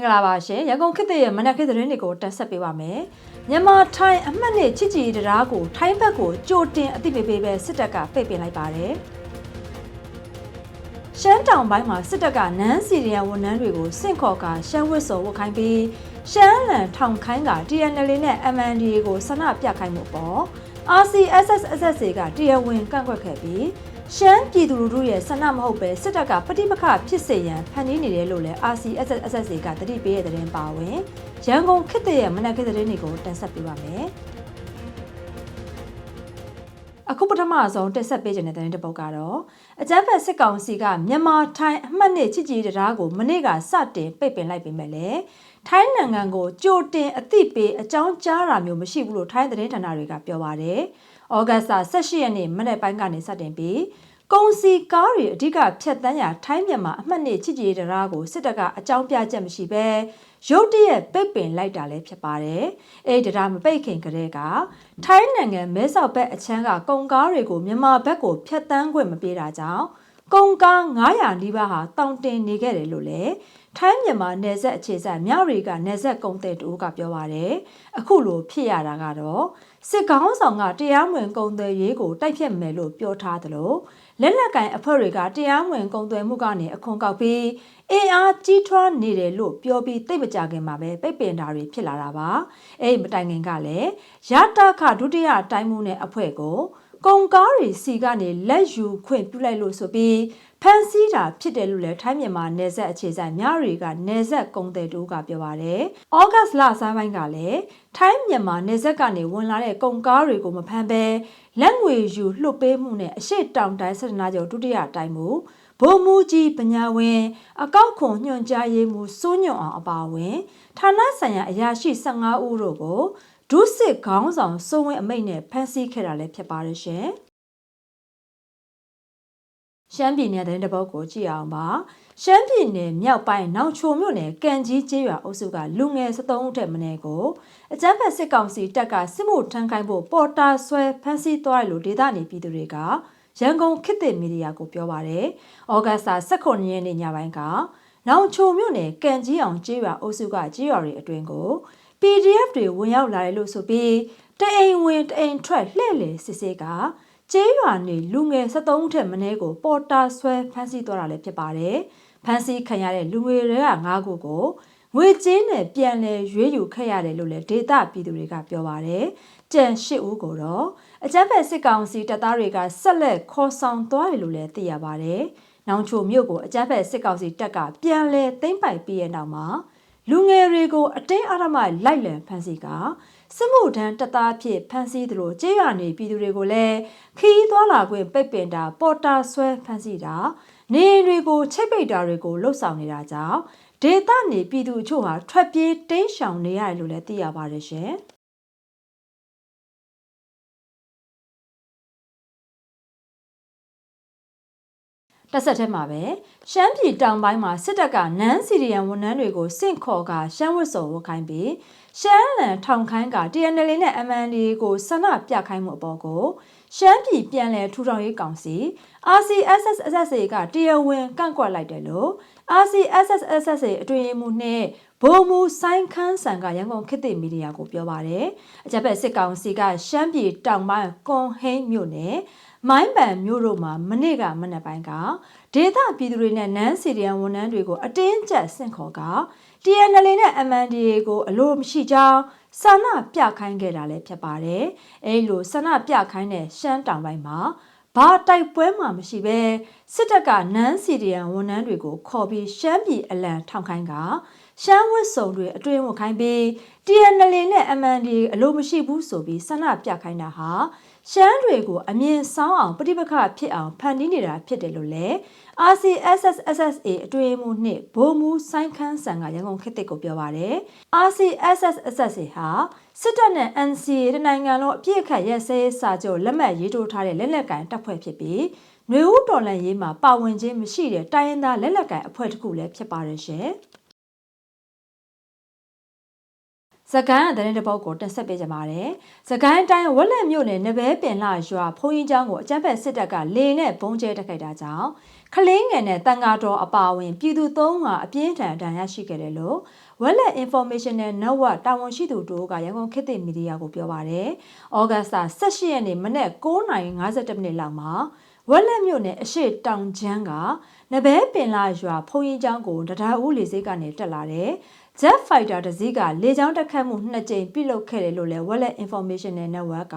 မင်္ဂလာပါရှင်ရန်ကုန်ခေတ်သစ်ရဲ့မနက်ခင်းသတင်းတွေကိုတင်ဆက်ပေးပါမယ်မြန်မာထိုင်းအမှတ်နှစ်ချစ်ကြည်ရေးတရားကိုထိုင်းဘက်ကိုကြိုတင်အသိပေးပေးပဲစစ်တပ်ကပိတ်ပင်လိုက်ပါတယ်ရှမ်းတောင်ပိုင်းမှာစစ်တပ်ကနန်းစီရီယံဝန်ထမ်းတွေကိုစင့်ခေါ်ကရှမ်းဝစ်စော်ဝတ်ခိုင်းပြီးရှမ်းလန်ထောင်ခိုင်းက TNL နဲ့ MNDA ကိုဆန္ဒပြခိုင်းမှုပေါ့ RCSSSSA ကတရားဝင်ကန့်ကွက်ခဲ့ပြီး ရှမ်းပြည်သူလူထုရဲ့ဆန္ဒမဟုတ်ပဲစစ်တပ်ကပဋိပက္ခဖြစ်စေရန်ဖန်တီးနေတယ်လို့လည်း RCSSSA ကတတိပေးတဲ့သတင်းပါဝင်ရန်ကုန်ခေတ်သစ်ရဲ့မနက်ခင်းသတင်းတွေကိုတင်ဆက်ပေးပါမယ်အခုပထမဆုံးတက်ဆက်ပေးခြင်းတဲ့တဲ့တစ်ပုတ်ကတော့အကြမ်းဖက်စစ်ကောင်စီကမြန်မာထိုင်းအမှတ်နှစ်ချစ်ကြည်တရားကိုမနေ့ကစတင်ပိတ်ပင်လိုက်ပေမဲ့လည်းထိုင်းနိုင်ငံကိုကြိုတင်အသိပေးအကြောင်းကြားတာမျိုးမရှိဘူးလို့ထိုင်းသတင်းဌာနတွေကပြောပါတယ်။ဩဂတ်စ်18ရက်နေ့မနေ့ပိုင်းကနေစတင်ပြီး ကုန်စီကားတွေအဓိကဖြတ်တန်းရာထိုင်းမြန်မာအမှတ်နှစ်ချစ်ကြည်တရားကိုစစ်တပ်ကအကြောင်းပြချက်မရှိဘဲရုတ်တရက်ပိတ်ပင်လိုက်တာလည်းဖြစ်ပါတယ်။အဲ့ဒီတရားမပိတ်ခင်ကတည်းကထိုင်းနိုင်ငံမဲဆောက်ဘက်အချမ်းကကုန်ကားတွေကိုမြန်မာဘက်ကိုဖြတ်တန်းခွင့်မပေးတာကြောင့်ကုန်ကား900နီးပါးဟာတောင်တင်နေခဲ့တယ်လို့လည်းထိုင်းမြန်မာနယ်စပ်အခြေစိုက်မြောက်ရီကနယ်စပ်ကုန်တဲ့တူကပြောပါတယ်အခုလိုဖြစ်ရတာကတော့စစ်ကောင်းဆောင်ကတရားမဝင်ကုန်သွယ်ရေးကိုတိုက်ဖြတ်မယ်လို့ပြောထားသလို လက်နက်ကင်အဖွဲ့တွေကတရားမဝင်ကုန်သွယ်မှုကနေအခွန်ကောက်ပြီးအင်အားကြီးထွားနေတယ်လို့ပြောပြီးသိပ်မကြခင်မှာပဲပိတ်ပင်တာတွေဖြစ်လာတာပါအဲ့ဒီမတိုင်ခင်ကလည်းရတာခဒုတိယတိုင်းမှုနဲ့အဖွဲ့ကို ကုန်ကားတွေစီကနေလက်ယူခွင့်ပြုလိုက်လို့ဆိုပြီးဖန်ဆီးတာဖြစ်တယ်လို့လည်းထိုင်းမြန်မာနယ်စပ်အခြေစိုက်များတွေကနယ်စပ်ကုန်တယ်တူကပြောပါတယ်။ဩဂတ်လဆန်းပိုင်းကလည်းထိုင်းမြန်မာနယ်စပ်ကနေဝင်လာတဲ့ကုန်ကားတွေကိုမဖမ်းဘဲလက်ငွေယူလွှတ်ပေးမှုနဲ့အရှိတောင်တိုင်းစစ်တနာကျော်ဒုတိယတိုင်းမှုဗိုလ်မှူးကြီးပညာဝင်အကောက်ခွန်ညွှန်ကြားရေးမှူးစိုးညွန့်အောင်အပါအဝင်ဌာနဆိုင်ရာအရာရှိ15ဦးတို့ကို ဒုစစ်ခေါင်းဆောင်စိုးဝင်းအမိတ်နဲ့ဖမ်းဆီးခဲ့တာလည်းဖြစ်ပါတယ်ရှင်။ရှမ်းပြည်နယ်တဲ့တပုတ်ကိုကြည့်အောင်ပါရှမ်းပြည်နယ်မြောက်ပိုင်းနောင်ချိုမြို့နယ်ကံကြီးကျေးရွာအုပ်စုကလူငယ်73ဦးထက်မနည်းကိုအကြမ်းဖက်စစ်ကောင်စီတပ်ကစစ်မှုထမ်းခိုင်းဖို့ပေါ်တာဆွဲဖမ်းဆီးသွားတယ်လို့ဒေသနေပြည်သူတွေကရန်ကုန်ခေတ်သစ်မီဒီယာကိုပြောပါရယ်။ဩဂတ်စ်18ရက်နေ့ညပိုင်းကနောင်ချိုမြို့နယ်ကံကြီးအောင်ကျေးရွာအုပ်စုကကျေးရွာတွေအတွင်ကို PDF တွေဝင်ရောက်လာတယ်လို့ဆိုပြီးတအိမ်ဝင်တအိမ်ထွက်လှည့်လည်စစ်ဆေးကကျေးရွာနေလူငယ်73ဦးထက်မနည်းကိုပေါ်တာဆွဲဖမ်းဆီးသွားတာလည်းဖြစ်ပါတယ်။ဖမ်းဆီးခံရတဲ့လူငယ်တွေက9ခုကိုငွေကြေးနဲ့ပြန်လည်ရွေးယူခဲ့ရတယ်လို့လည်းဒေတာပြည်သူတွေကပြောပါတယ်။ကြံ၈ဦးကိုတော့အကြမ်းဖက်စစ်ကောင်စီတပ်သားတွေကဆက်လက်ခေါ်ဆောင်သွားတယ်လို့လည်းသိရပါတယ်။နောင်ချိုမြို့ကိုအကြမ်းဖက်စစ်ကောင်စီတပ်ကပြန်လည်သိမ်းပိုက်ပြီးတဲ့နောက်မှာ လူငယ်တွေကိုအတင်းအဓမ္မလိုက်လံဖမ်းဆီးကစစ်မှုထမ်းတပ်သားဖြစ်ဖမ်းဆီးသလိုကြေးရွာနေပြည်သူတွေကိုလည်းခီးသွားလာခွင့်ပိတ်ပင်တာ ပေါ်တာဆွဲဖမ်းဆီးတာနေအိမ်တွေကိုချိတ်ပိတ်တာတွေကိုလှုပ်ဆောင်နေတာကြောင့်ဒေသနေပြည်သူအချို့ဟာထွက်ပြေးတိမ်းရှောင်နေရတယ်လို့လည်းသိရပါတယ်ရှင်။ တက်ဆက်ထဲမှာပဲရှမ်းပြည်တောင်ပိုင်းမှာစစ်တပ်ကနန်းစီရီယံဝန်ထမ်းတွေကိုစင့်ခေါ်ကရှမ်းဝတ်စုံဝတ်ခိုင်းပြီးရှမ်းလန်ထောင်ခိုင်းက TNL နဲ့ MND ကိုဆန္ဒပြခိုင်းမှုအပေါ်ကိုရှမ်းပြည်ပြည်လည်ထူထောင်ရေးကောင်စီ RCSSSA ကတရားဝင်ကန့်ကွက်လိုက်တယ်လို့ RCSSSA အတွင်ရေးမှူးနဲ့ဗိုလ်မှူးဆိုင်းခန်းဆန်ကရန်ကုန်ခေတ်သစ်မီဒီယာကိုပြောပါတယ်။အကြက်ဖက်စစ်ကောင်စီကရှမ်းပြည်တောင်ပိုင်းကွန်ဟိန်းမြို့နယ် မိုင်းပန်မြို့တို့မှာမနေ့ကမနက်ပိုင်းကဒေသပြည်သူတွေနဲ့နန်းစီရီယံဝန်ထမ်းတွေကိုအတင်းကျပ်ဆင့်ခေါ်က TNL နဲ့ MNDA ကိုအလို့မရှိကြောင်းဆန္ဒပြခိုင်းခဲ့တာလည်းဖြစ်ပါတယ်။အဲလိုဆန္ဒပြခိုင်းတဲ့ရှမ်းတောင်ပိုင်းမှာဘာတိုက်ပွဲမှမရှိဘဲစစ်တပ်ကနန်းစီရီယံဝန်ထမ်းတွေကိုခေါ်ပြီးရှမ်းပြည်အလံထောင်ခိုင်းကရှမ်းဝတ်စုံတွေအတွင်းဝင်ခိုင်းပြီး TNL နဲ့ MNDA အလို့မရှိဘူးဆိုပြီးဆန္ဒပြခိုင်းတာဟာ ရှမ်းတွေကိုအမြင်ဆောင်အောင်ပဋိပက္ခဖြစ်အောင်ဖန်တီးနေတာဖြစ်တယ်လို့လည်း RCSSSA အတွေ့အမှုနှင့်ဗိုလ်မှူးဆိုင်းခန်းဆန်ကရန်ကုန်ခေတ်သစ်ကိုပြောပါတယ် RCSSSA ဟာစစ်တပ်နဲ့ NCA တနိုင်ငံလုံးအပြည့်အခတ်ရဲစဲစာချုပ်လက်မှတ်ရေးထိုးထားတဲ့လက်လက်ကန်တပ်ဖွဲ့ဖြစ်ပြီးຫນွေဦးတော်လန်ရေးမှာပါဝင်ခြင်းမရှိတဲ့တိုင်းရင်းသားလက်လက်ကန်အဖွဲ့တစ်ခုလည်းဖြစ်ပါတယ်ရှင်။ စကိုင်းအတဲ့တပုတ်ကိုတင်ဆက်ပေးကြပါတယ်။စကိုင်းတိုင်းဝက်လက်မြို့နယ်နဘဲပင်လာရွာဖုံးကြီးကျောင်းကိုအကြမ်းဖက်စစ်တပ်ကလေနဲ့ဘုံကျဲတက်ခိုက်တာကြောင့်ကလေးငယ်နဲ့တန်ဃာတော်အပါအဝင်ပြည်သူသုံးဟာအပြင်းထန်ဒဏ်ရာရှိခဲ့တယ်လို့ Wallet Informational Network တာဝန်ရှိသူတို့ကရန်ကုန်ခေတ်သစ်မီဒီယာကိုပြောပါတယ်။ဩဂတ်စ်18ရက်နေ့မနက်9:52မိနစ်လောက်မှာဝက်လက်မြို့နယ်အရှိတောင်ချမ်းကနဘဲပင်လာရွာဖုန်ကြီးကျောင်းကိုတရားဦးလေစိတ်ကနေတက်လာတဲ့ Jet Fighter တစ်စီးကလေကြောင်းတက်ခတ်မှုနှစ်ကြိမ်ပြုလုပ်ခဲ့တယ်လို့လည်း Wallet Informational Network က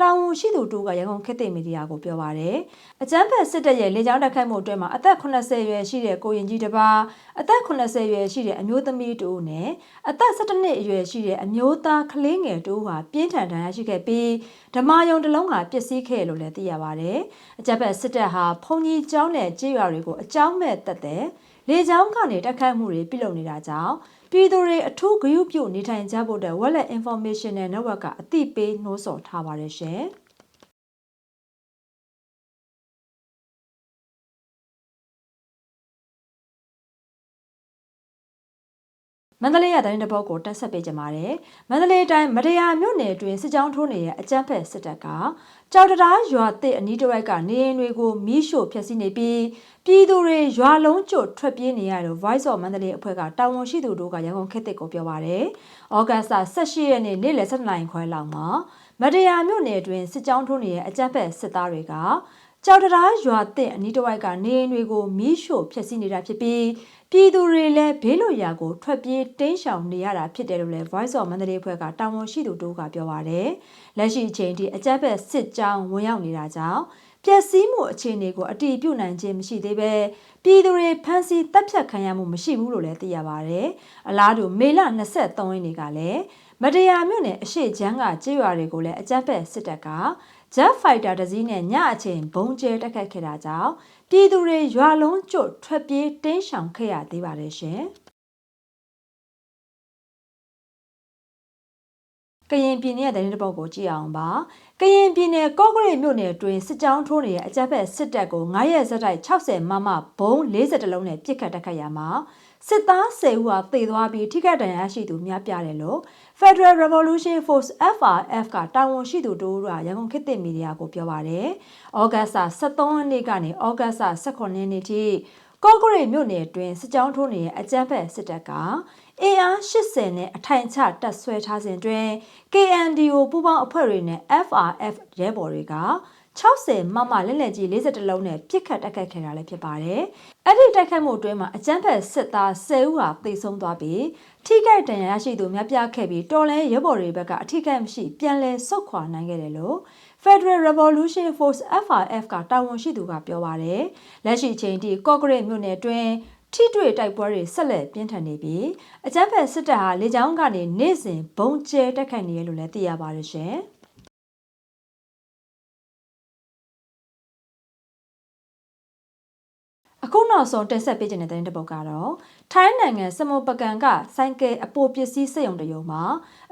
တာဝန်ရှိသူတို့ကရန်ကုန်ခေတ်သစ်မီဒီယာကိုပြောပါရယ်အကြမ်းဖက်စစ်တပ်ရဲ့လေကြောင်းတိုက်ခိုက်မှုအတွင်းမှာအသက်80ရွယ်ရှိတဲ့ကိုရင်ကြီးတစ်ပါးအသက်80ရွယ်ရှိတဲ့အမျိုးသမီးတူနဲ့အသက်17နှစ်အရွယ်ရှိတဲ့အမျိုးသားကလေးငယ်တူဟာပြင်းထန်ဒဏ်ရာရှိခဲ့ပြီးဓမာယုံတစ်လုံးဟာပျက်စီးခဲ့လို့လည်းသိရပါတယ်အကြမ်းဖက်စစ်တပ်ဟာဖုန်ကြီးကျောင်းနဲ့ကြေးရွာတွေကိုအကြောင်းမဲ့တက်တဲ့လေကြောင်းကနေတိုက်ခိုက်မှုတွေပြုလုပ်နေတာကြောင့် ပြည်သူတွေအထူးဂရုပြုနေထိုင်ကြဖို့တဲ့ Wallet Information Network ကအသိပေးနှိုးဆော်ထားပါတယ်ရှင်။ မန္တလေးရတိုင်းတစ်ပုတ်ကိုတက်ဆက်ပေးကြပါတယ်။မန္တလေးတိုင်းမတရားမြို့နယ်အတွင်းစစ်ကြောင်းထိုးနေတဲ့အကြမ်းဖက်စစ်တပ်ကကြောက်တရားရွာသစ်အနီးတစ်ဝိုက်ကနေအိမ်တွေကိုမီးရှို့ဖျက်ဆီးနေပြီးပြည်သူတွေရွာလုံးကျွတ်ထွက်ပြေးနေရလို့ Voice of မန္တလေးအဖွဲ့ကတာဝန်ရှိသူတို့ကရန်ကုန်ခေတ်သစ်ကိုပြောပါတယ်။ဩဂတ်စ်18ရက်နေ့နေ့လယ်7:00နာရီခွဲလောက်မှာမတရားမြို့နယ်အတွင်းစစ်ကြောင်းထိုးနေတဲ့အကြမ်းဖက်စစ်သားတွေက ကြောက်တရားရွာသစ်အနီးတစ်ဝိုက်ကနေအိမ်တွေကိုမီးရှို့ဖျက်ဆီးနေတာဖြစ်ပြီးပြည်သူတွေလည်းဘေးလွတ်ရာကိုထွက်ပြေးတိမ်းရှောင်နေရတာဖြစ်တယ်လို့လည်း Voice of မန္တလေးအဖွဲ့ကတာဝန်ရှိသူတို့ကပြောပါတယ်။လက်ရှိအချိန်ထိအကြမ်းဖက်စစ်ကြောင်းဝင်ရောက်နေတာကြောင့်ပျက်စီးမှုအခြေအနေကိုအတိပြုနိုင်ခြင်းမရှိသေးပဲပြည်သူတွေဖမ်းဆီးတပ်ဖြတ်ခံရမှုမရှိဘူးလို့လည်းသိရပါတယ်။အလားတူမေလ23ရက်နေ့ကလည်းမတရားမြို့နယ်အရှိချမ်းကကြေးရွာတွေကိုလည်းအကြမ်းဖက်စစ်တပ်က Jet Fighter တစည်းနဲ့ညအချိန်ဘုံကျဲတက်ခတ်ခဲ့တာကြောင့်ပြည်သူတွေရွာလုံးကျွတ်ထွက်ပြေးတင်းရှောင်ခဲ့ရသေးပါတယ်ရှင်။ကရင်ပြည်နယ်ရဲ့တဲ့တစ်ပုတ်ကိုကြည့်အောင်ပါကရင်ပြည်နယ်ကော့ကရိတ်မြို့နယ်အတွင်းစစ်ကြောင်းထိုးနေတဲ့အကြမ်းဖက်စစ်တပ်ကို9ရက်ဆက်တိုက်60မမဘုံ40လုံးနဲ့ပြစ်ခတ်တက်ခတ်ရမှာ စစ်သား10ဦးဟာသေသွားပြီးထိခိုက်ဒဏ်ရာရှိသူများပြားတယ်လို့ Federal Revolution Force FRF ကတာဝန်ရှိသူတို့ကရန်ကုန်ခေတ်သစ်မီဒီယာကိုပြောပါတယ်။ဩဂတ်စ်23ရက်နေ့ကနေဩဂတ်စ်18ရက်နေ့ထိကော့ဂရိတ်မြို့နယ်အတွင်းစစ်ကြောင်းထိုးနေတဲ့အကြမ်းဖက်စစ်တပ်က အင်အား80နဲ့အထိုင်ချတပ်ဆွဲထားစဉ်တွင် KNDO ပူးပေါင်းအဖွဲ့တွေနဲ့ FRF ရဲဘော်တွေက60မမလက်လက်ကြီး42လုံးနဲ့ပြစ်ခတ်တိုက်ခိုက်ခဲ့တာလည်းဖြစ်ပါတယ်။အဲ့ဒီတိုက်ခိုက်မှုအတွင်းမှာအကြမ်းဖက်စစ်သား10ဦးဟာသေဆုံးသွားပြီးထိခိုက်ဒဏ်ရာရရှိသူများပြားခဲ့ပြီးတော်လဲရဲဘော်တွေဘက်ကအထိခိုက်မရှိပြန်လည်ဆုတ်ခွာနိုင်ခဲ့တယ်လို့ Federal Revolution Force FRF ကတာဝန်ရှိသူကပြောပါတယ်။လက်ရှိချိန်ထိကော့ဂရိတ်မြို့နယ်တွင် ထိတွေ့တိုက်ပွဲတွေဆက်လက်ပြင်းထန်နေပြီးအကြမ်းဖက်စစ်တပ်ဟာလေကြောင်းကနေနေ့စဉ်ဘုံကျဲတိုက်ခိုက်နေရလို့လည်းသိရပါတယ်ရှင်။အခုနောက်ဆုံးတင်ဆက်ပေးခြင်းတဲ့တဲ့တစ်ပုဒ်ကတော့ထိုင်းနိုင်ငံစမုပကံကဆိုင်ကယ်အပိုပစ္စည်းစက်ရုံတရုံမှာ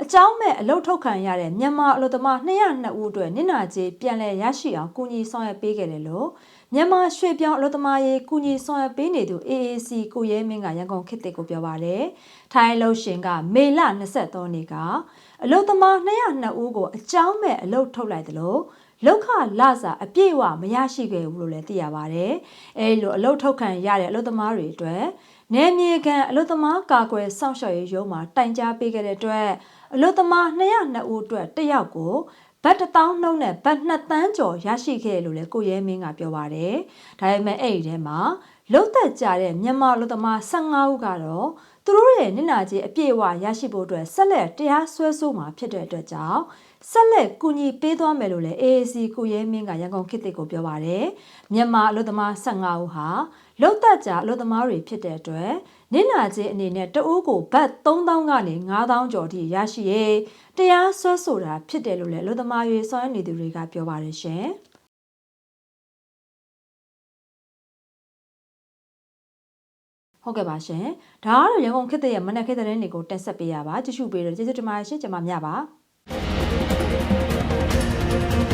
အကြောင်းမဲ့အလုတ်ထုတ်ခံရတဲ့မြန်မာအလုပ်သမား202ဦးအတွက်နင့်နာကြေးပြန်လည်ရရှိအောင်ကူညီဆောင်ရွက်ပေးခဲ့တယ်လို့ မြန်မာရွှေပြောင်းအလုပ်သမားရေးကူညီဆောင်ရွက်ပေးနေသူ AAC ကိုရဲမင်းကရန်ကုန်ခေတ်တစ်ကိုပြောပါတယ်။ထိုင်းအလုပ်ရှင်ကမေလ23နေ့ကအလုပ်သမား202ဦးကိုအကြောင်းမဲ့အလုပ်ထုတ်လိုက်တယ်လို့လောက်ခလစာအပြည့်အဝမရရှိခဲ့ဘူးလို့လည်းသိရပါတယ်။အဲလိုအလုတ်ထုတ်ခံရတဲ့အလုတ်သမားတွေအတွက်နယ်မြေခံအလုတ်သမားကာကွယ်စောင့်ရှောက်ရေးရုံးမှာတိုင်ကြားပေးခဲ့တဲ့အတွက်အလုတ်သမား202ဦးအတွက်တယောက်ကို ဘတ်1000နှုန်းနဲ့ဘတ်2တန်းကျော်ရရှိခဲ့လို့လည်းကိုရဲမင်းကပြောပါတယ်။ဒါပေမဲ့အဲ့ဒီထဲမှာလုတ်သက်ကြတဲ့မြန်မာလူသမား15ဦးကတော့သူတို့ရဲ့နစ်နာကြေးအပြည့်အဝရရှိဖို့အတွက်ဆက်လက်တရားစွဲဆိုမှာဖြစ်တဲ့အတွက်ကြောင့်ဆက်လက်ကူညီပေးသွားမယ်လို့လည်း AAC ကိုရဲမင်းကရန်ကုန်ခေတ်သစ်ကိုပြောပါတယ်မြန်မာအလို့သမား15ဦးဟာ လုတ်သက်ကြအလို့သမားတွေဖြစ်တဲ့အတွက်နစ်နာကြေးအနေနဲ့တအိုးကိုဘတ်3000ကနေ9000ကျော်ထိရရှိရဲတရားစွဲဆိုတာဖြစ်တယ်လို့လည်းအလို့သမားရေးဆောင်ရွက်နေသူတွေကပြောပါတယ်ရှင် ဟုတ်ကဲ့ပါရှင်ဒါကတော့ရန်ကုန်ခေတ်သစ်ရဲ့မနက်ခေတ်သတင်းတွေကိုတက်ဆက်ပေးရပါကြည့်ရှုပေးတော့ကျေးဇူးတင်ပါတယ်ရှင်ကျွန်မမြပါ Thank you.